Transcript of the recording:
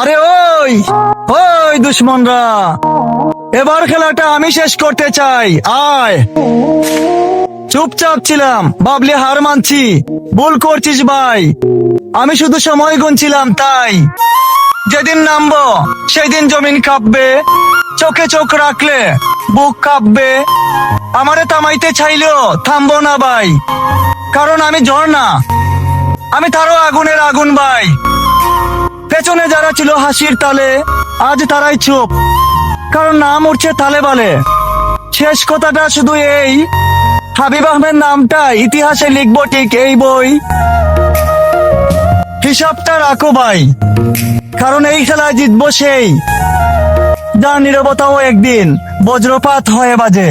আরে ওই ওই দুশ্মনরা। এবার খেলাটা আমি শেষ করতে চাই। আয়। চুপচাপ ছিলাম, বাবলি হার মানছি। ভুল করছিস ভাই। আমি শুধু সময় গুনছিলাম, তাই। যেদিন নামবো, সেদিন জমিন কাঁপবে। চোখে চোখ রাখলে বুক কাঁপবে। আমারে থামাইতে চাইলেও থামবো না ভাই। কারণ আমি ঝর্ণা। আমি তারও আগুনের আগুন ভাই। পেছনে যারা ছিল হাসির তালে, আজ তারাই চুপ। কারণ নাম উঠছে তালে বালে। শেষ কথাটা শুধু এই, হাবিব আহমেদ নামটা ইতিহাসে লিখব ঠিক এই বই। হিসাবটা রাখো ভাই, কারণ এই খেলায় জিতবো সেই। যার নিরবতাও একদিন, বজ্রপাত হয়ে বাজে।